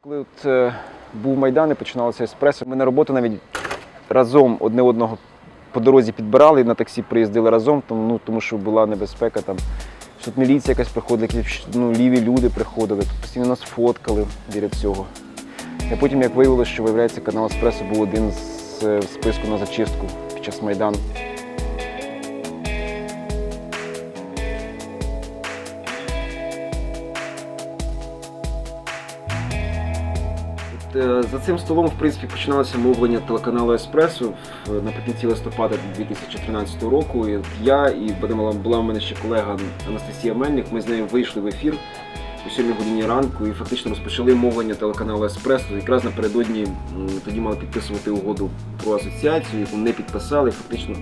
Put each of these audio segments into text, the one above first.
Коли от, е, був Майдан і починалося еспресо, ми на роботу навіть разом одне одного по дорозі підбирали, на таксі приїздили разом, тому, ну, тому що була небезпека там. Тут міліція якась приходила, якісь ну, ліві люди приходили, тут постійно нас фоткали біля цього. А потім, як виявилося, що виявляється, канал Еспресо був один з е, в списку на зачистку під час Майдану. За цим столом, в принципі, починалося мовлення телеканалу Еспресо наприкінці листопада 2013 року. І от я і була, в мене ще колега Анастасія Мельник. Ми з нею вийшли в ефір о 7 годині ранку і фактично розпочали мовлення телеканалу Еспресо. Якраз напередодні тоді мали підписувати угоду про асоціацію, яку не підписали. І Фактично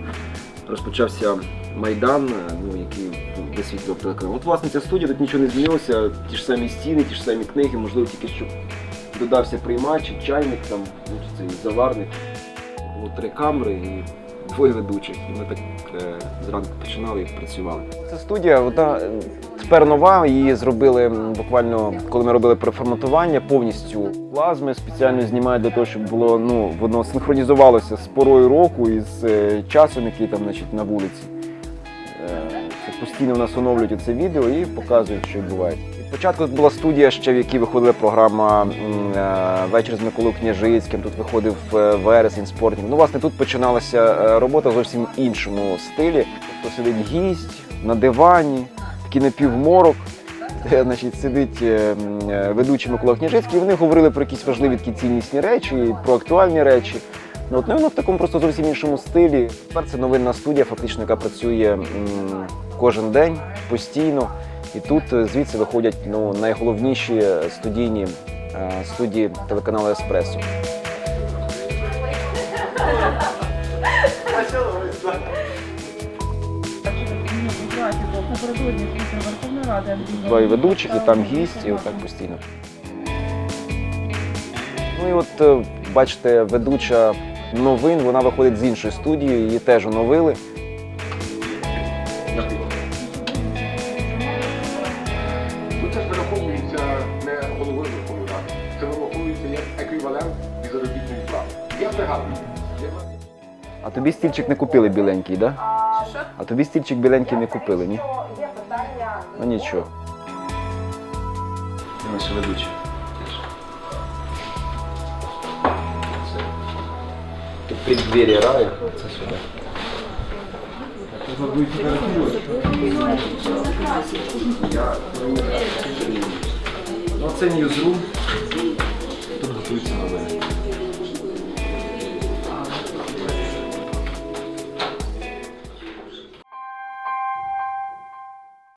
розпочався Майдан, е, ну, який висвітлював телеканал. От власне ця студія, тут нічого не змінилося, ті ж самі стіни, ті ж самі книги, можливо, тільки що додався приймач, чайник, там, ну, цей заварник. Було три камери і двоє ведучих. І ми так е, зранку починали і працювали. Ця студія, вона е, тепер нова. Її зробили буквально, коли ми робили переформатування, повністю плазми спеціально знімають для того, щоб було ну воно синхронізувалося з порою року і з е, часом, який там значить, на вулиці. Це постійно в нас оновлюють це відео і показують, що відбувається. Спочатку була студія, ще в якій виходила програма е, Вечір з Миколою Княжицьким. Тут виходив е, вересень спортінг. Ну, власне, тут починалася е, робота в зовсім іншому стилі. Тобто сидить гість на дивані, такий напівморок. Значить, сидить ведучий Микола Княжицький, і вони говорили про якісь важливі такі ціннісні речі, про актуальні речі. Ну, от, ну, воно в такому просто зовсім іншому стилі. Тепер це новинна студія, фактично, яка працює м, кожен день, постійно. І тут е, звідси виходять ну, найголовніші студійні е, студії телеканалу Еспресо. Напередодні ведучих, і там гість, і отак постійно. Ну і от е, бачите, ведуча новин, вона виходить з іншої студії, її теж оновили. Це ж вираховується не головою Верховної Ради. Це вираховується як еквівалент від заробітної плати. Я пригадую. А тобі стільчик не купили біленький, так? Да? Що? А тобі стільчик біленький не купили, ні? Є питання. Ну нічого. Це наші ведучі. преддверие рая. Це сюди. Вы Я Ну, це Тут готовится новини.